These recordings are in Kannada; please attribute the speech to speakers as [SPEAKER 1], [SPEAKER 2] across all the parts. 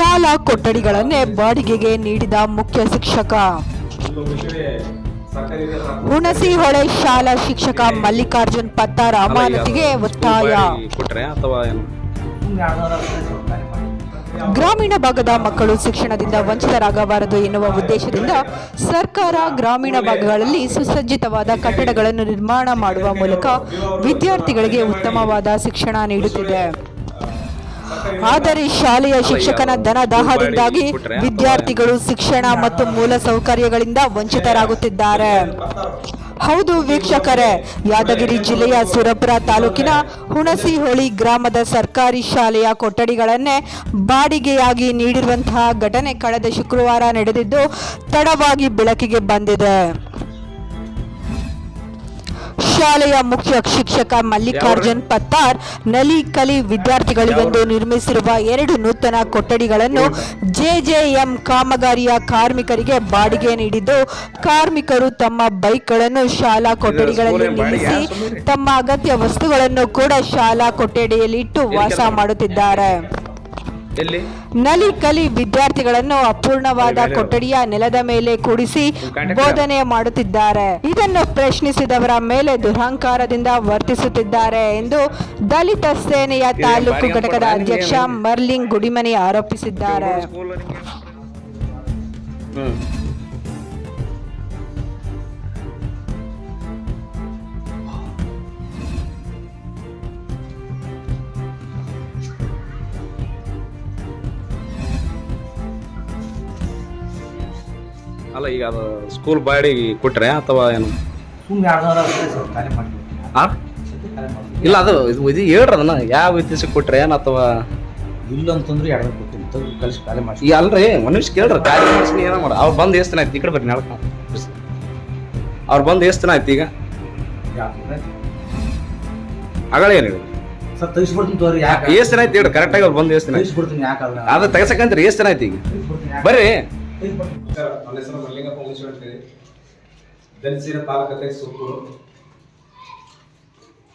[SPEAKER 1] ಶಾಲಾ ಕೊಠಡಿಗಳನ್ನೇ ಬಾಡಿಗೆಗೆ ನೀಡಿದ ಮುಖ್ಯ ಶಿಕ್ಷಕ. ಹುಣಸಿಹೊಳೆ ಶಾಲಾ ಶಿಕ್ಷಕ ಮಲ್ಲಿಕಾರ್ಜುನ್ ಪತ್ತಾರ್ ಅಮಾನತಿಗೆ ಒತ್ತಾಯ. ಗ್ರಾಮೀಣ ಭಾಗದ ಮಕ್ಕಳು ಶಿಕ್ಷಣದಿಂದ ವಂಚಿತರಾಗಬಾರದು ಎನ್ನುವ ಉದ್ದೇಶದಿಂದ ಸರ್ಕಾರ ಗ್ರಾಮೀಣ ಭಾಗಗಳಲ್ಲಿ ಸುಸಜ್ಜಿತವಾದ ಕಟ್ಟಡಗಳನ್ನು ನಿರ್ಮಾಣ ಮಾಡುವ ಮೂಲಕ ವಿದ್ಯಾರ್ಥಿಗಳಿಗೆ ಉತ್ತಮವಾದ ಶಿಕ್ಷಣ ನೀಡುತ್ತಿದೆ. ಆದರೆ ಶಾಲೆಯ ಶಿಕ್ಷಕನ ಧನದಾಹದಿಂದಾಗಿ ವಿದ್ಯಾರ್ಥಿಗಳು ಶಿಕ್ಷಣ ಮತ್ತು ಮೂಲ ಸೌಕರ್ಯಗಳಿಂದ ವಂಚಿತರಾಗುತ್ತಿದ್ದಾರೆ. ಹೌದು ವೀಕ್ಷಕರೇ ಯಾದಗಿರಿ ಜಿಲ್ಲೆಯ ಸುರಪುರ ತಾಲೂಕಿನ ಹುಣಸಿಹೊಳಿ ಗ್ರಾಮದ ಸರ್ಕಾರಿ ಶಾಲೆಯ ಕೊಠಡಿಗಳನ್ನೇ ಬಾಡಿಗೆಯಾಗಿ ನೀಡಿರುವಂತಹ ಘಟನೆ ಕಳೆದ ಶುಕ್ರವಾರ ನಡೆದಿದ್ದು ತಡವಾಗಿ ಬೆಳಕಿಗೆ ಬಂದಿದೆ. ಶಾಲೆಯ ಮುಖ್ಯ ಶಿಕ್ಷಕ ಮಲ್ಲಿಕಾರ್ಜುನ್ ಪತ್ತಾರ್ ನಲಿ ಕಲಿ ವಿದ್ಯಾರ್ಥಿಗಳಿಗೆಂದು ನಿರ್ಮಿಸಿರುವ ಎರಡು ನೂತನ ಕೊಠಡಿಗಳನ್ನು ಜೆಜೆಎಂ ಕಾಮಗಾರಿಯ ಕಾರ್ಮಿಕರಿಗೆ ಬಾಡಿಗೆ ನೀಡಿದ್ದು ಕಾರ್ಮಿಕರು ತಮ್ಮ ಬೈಕ್ಗಳನ್ನು ಶಾಲಾ ಕೊಠಡಿಗಳಲ್ಲಿ ನಿಲ್ಲಿಸಿ ತಮ್ಮ ಅಗತ್ಯ ವಸ್ತುಗಳನ್ನು ಕೂಡ ಶಾಲಾ ಕೊಠಡಿಯಲ್ಲಿಟ್ಟು ವಾಸ ಮಾಡುತ್ತಿದ್ದಾರೆ. ನಲಿ ಕಲಿ ವಿದ್ಯಾರ್ಥಿಗಳನ್ನು ಅಪೂರ್ಣವಾದ ಕೊಠಡಿಯ ನೆಲದ ಮೇಲೆ ಕೂಡಿಸಿ ಬೋಧನೆ ಮಾಡುತ್ತಿದ್ದಾರೆ. ಇದನ್ನು ಪ್ರಶ್ನಿಸಿದವರ ಮೇಲೆ ದುರಹಂಕಾರದಿಂದ ವರ್ತಿಸುತ್ತಿದ್ದಾರೆ ಎಂದು ದಲಿತ ಸೇನೆಯ ತಾಲೂಕು ಘಟಕದ ಅಧ್ಯಕ್ಷ ಮರ್ಲಿಂಗ್ ಗುಡಿಮನಿ ಆರೋಪಿಸಿದ್ದಾರೆ.
[SPEAKER 2] ಅಲ್ಲ ಈಗ ಅದು ಸ್ಕೂಲ್ ಬಾಡಿಗೆ ಕೊಟ್ರೆ ಅಥವಾ ಏನು?
[SPEAKER 3] ಸುಮ್ಮನೆ ಎರಡು ಸಾವಿರ ಅಷ್ಟೇ ಸರ್ ಖಾಲಿ ಮಾಡಿ.
[SPEAKER 2] ಆ? ಇಲ್ಲ ಅದು ಇದು ಇದು ಹೇಳ್ರಿ ಅದನ್ನ. ಯಾವ ಉದ್ದೇಶಕ್ಕೆ ಕೊಟ್ರೆ ಏನು ಅಥವಾ?
[SPEAKER 3] ಇಲ್ಲ ಅಂತಂದ್ರೆ ಎರಡು ಸಾವಿರ ಕಳಿಸಿ ಖಾಲಿ ಮಾಡಿ.
[SPEAKER 2] ಈ ಅಲ್ರಿ ಮನುಷ್ಯ ನಿಮಿಷ ಕೇಳ್ರಿ ಕಾರ್ಯ ಮಾಡಿಸಿ ಏನೋ ಮಾಡ ಅವ್ರು ಬಂದು ಎಷ್ಟು ದಿನ ಆಯ್ತು? ಈ ಕಡೆ ಬರ್ರಿ ನಾಳೆ ಅವ್ರು ಬಂದು ಎಷ್ಟು ದಿನ ಆಯ್ತು ಈಗ? ಆಗಲೇ ಏನು ಹೇಳಿ?
[SPEAKER 3] ಸರ್ ತೆಗಿಸ್ಬಿಡ್ತೀನಿ ತೋರಿ ಯಾಕೆ
[SPEAKER 2] ಎಷ್ಟು ದಿನ ಆಯ್ತು ಹೇಳಿ ಕರೆಕ್ಟಾಗಿ ಅವ್ರು ಬಂದು ಎಷ್ಟು ದಿನ
[SPEAKER 3] ತೆಗಿಸ್ಬಿಡ್ತೀನಿ ಯಾಕಲ್ಲ
[SPEAKER 2] ಅದು ತೆಗಸಕ್ಕಂತ್ರಿ ಎಷ್ಟು ದಿನ ಆಯ್ತು ಈಗ? ಬರ್ರಿ.
[SPEAKER 4] ನನ್ನ ಹೆಸರು ಮಲ್ಲಿಂಗಪ್ಪ ಮುಂಚೆ ಅಂತೇಳಿ ದಲಿತ ತಾಲೂಕು ಅಧ್ಯಕ್ಷ ಸುತ್ತೂರು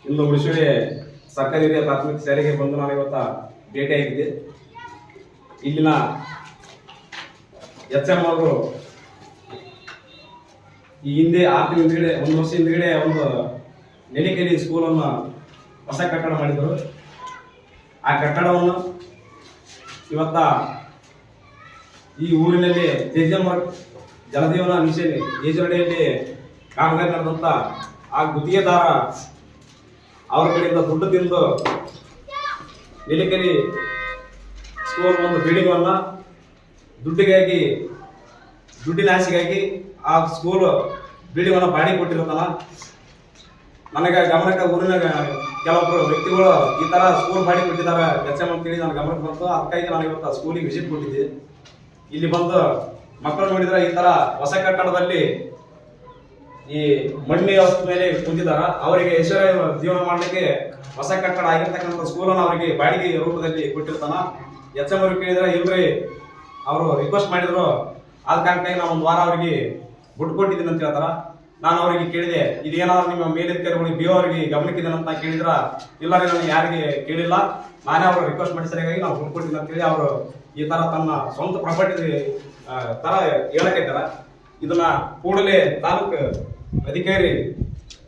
[SPEAKER 4] ಇಂದು ಉಳಿಸುಳಿ ಸರ್ಕಾರಿ ಹಿರಿಯ ಪ್ರಾಥಮಿಕ ಶಾಲೆಗೆ ಬಂದು ನಾನು ಇವತ್ತ ಭೇಟಿಯಾಗಿದ್ದೆ ಇಲ್ಲಿನ ಎಚ್ ಎಂ ಅವರು ಈ ಹಿಂದೆ ಆರು ತಿಂಗಳ ಒಂದು ವರ್ಷ ಹಿಂದ್ಗಡೆ ಒಂದು ನೆಲಿಕೆಲಿ ಸ್ಕೂಲನ್ನು ಹೊಸ ಕಟ್ಟಡ ಮಾಡಿದರು ಆ ಕಟ್ಟಡವನ್ನು ಇವತ್ತ ಈ ಊರಿನಲ್ಲಿ ತೇಜಮ್ಮ ಜಲದೇವನ ಮಿಷನ್ ಯೋಜನೆಯಲ್ಲಿ ಕಾಮಗಾರಿ ನಡೆದಂತ ಆ ಗುತ್ತಿಗೆದಾರ ಅವ್ರ ಕಡೆಯಿಂದ ದುಡ್ಡು ತಿಂದು ನಿಲಕರಿ ಸ್ಕೂಲ್ ಒಂದು ಬಿಲ್ಡಿಂಗ್ ಅನ್ನ ದುಡ್ಡಿಗಾಗಿ, ದುಡ್ಡಿನ ಆಸೆಗಾಗಿ ಆ ಸ್ಕೂಲ್ ಬಿಲ್ಡಿಂಗ್ ಅನ್ನ ಬಾಡಿಗೆ ಕೊಟ್ಟಿರುತ್ತಲ್ಲ, ನನಗೆ ಗಮನಕ್ಕೆ ಊರಿನ ಕೆಲವೊಬ್ಬರು ವ್ಯಕ್ತಿಗಳು ಈ ತರ ಸ್ಕೂಲ್ ಬಾಡಿಗೆ ಕೊಟ್ಟಿದ್ದಾರೆ. ಕೆಲಸ ಮಾಡ್ತೀನಿ ನನ್ನ ಗಮನಕ್ಕೆ ಬಂತು. ಅದಕ್ಕಾಗಿ ನಾನು ಇವತ್ತು ಸ್ಕೂಲಿಗೆ ವಿಸಿಟ್ ಕೊಟ್ಟಿದ್ದೆ. ಇಲ್ಲಿ ಬಂದು ಮಕ್ಕಳು ನೋಡಿದ್ರೆ ಈ ತರ ಹೊಸ ಕಟ್ಟಡದಲ್ಲಿ ಈ ಮಣ್ಣಿನ ಮೇಲೆ ಕುಂತಿದಾರ ಅವರಿಗೆ ಹೆಸರ ಜೀವನ ಮಾಡಲಿಕ್ಕೆ ಹೊಸ ಕಟ್ಟಡ ಆಗಿರ್ತಕ್ಕಂಥ ಸ್ಕೂಲನ್ನು ಅವರಿಗೆ ಬಾಡಿಗೆ ರೂಪದಲ್ಲಿ ಕೊಟ್ಟಿರ್ತಾನ. ಎಚ್ ಎಂ ಅವ್ರಿಗೆ ಕೇಳಿದ್ರೆ, ಇಲ್ರಿ, ಅವರು ರಿಕ್ವೆಸ್ಟ್ ಮಾಡಿದ್ರು. ಆದ ಕಾರಣಕ್ಕಾಗಿ ನಾವು ಒಂದು ವಾರ ಅವರಿಗೆ ಬಿಟ್ಟು ಕೊಟ್ಟಿದ್ದೀನಿ ಅಂತ ಹೇಳ್ತಾರ. ನಾನು ಅವರಿಗೆ ಕೇಳಿದೆ, ಇದೇನಾದ್ರು ನಿಮ್ಮ ಮೇಲಧಿಕಾರಿಗಳು ಬಿ ಅವರಿಗೆ ಗಮನಕ್ಕಿದೆ ಅಂತ ಕೇಳಿದ್ರ? ಇಲ್ಲ ನಾನು ಯಾರಿಗೆ ಕೇಳಿಲ್ಲ. ನಾನೇ ಅವರು ರಿಕ್ವೆಸ್ಟ್ ಮಾಡಿ ಸರಿಯಾಗಿ ನಾವು ಅಂತ ಹೇಳಿ ಅವರು ಈ ತರ ತನ್ನ ಸ್ವಂತ ಪ್ರಾಪರ್ಟಿ ತರ ಹೇಳಕೈತಾರ ಇದನ್ನ ಕೂಡಲೇ ತಾಲೂಕು ಅಧಿಕಾರಿ,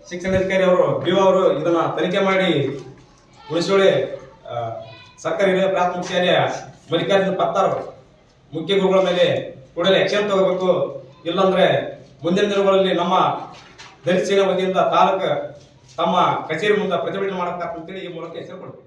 [SPEAKER 4] ಶಿಕ್ಷಣ ಅಧಿಕಾರಿ ಅವರು, ಬಿ ಅವರು ಇದನ್ನ ತನಿಖೆ ಮಾಡಿ ಉಳಿಸೋಳಿ ಸರ್ಕಾರಿ ಹಿರಿಯ ಪ್ರಾಥಮಿಕ ಶಾಲೆಯ ಮಲ್ಲಿಕಾರ್ಜುನ ಪತ್ತಾರ್ ಮುಖ್ಯ ಗುರುಗಳ ಮೇಲೆ ಕೂಡಲೇ ಆಕ್ಷನ್ ತಗೋಬೇಕು. ಇಲ್ಲಾಂದ್ರೆ ಮುಂದಿನ ದಿನಗಳಲ್ಲಿ ನಮ್ಮ ದಲಿತ ಸೇನೆ ವತಿಯಿಂದ ತಾಲೂಕು ತಮ್ಮ ಕಚೇರಿ ಮುಂದೆ ಪ್ರತಿಭಟನೆ ಮಾಡಬೇಕಂತೇಳಿ ಈ ಮೂಲಕ ಹೆಸರು ಕೊಡ್ತೀವಿ.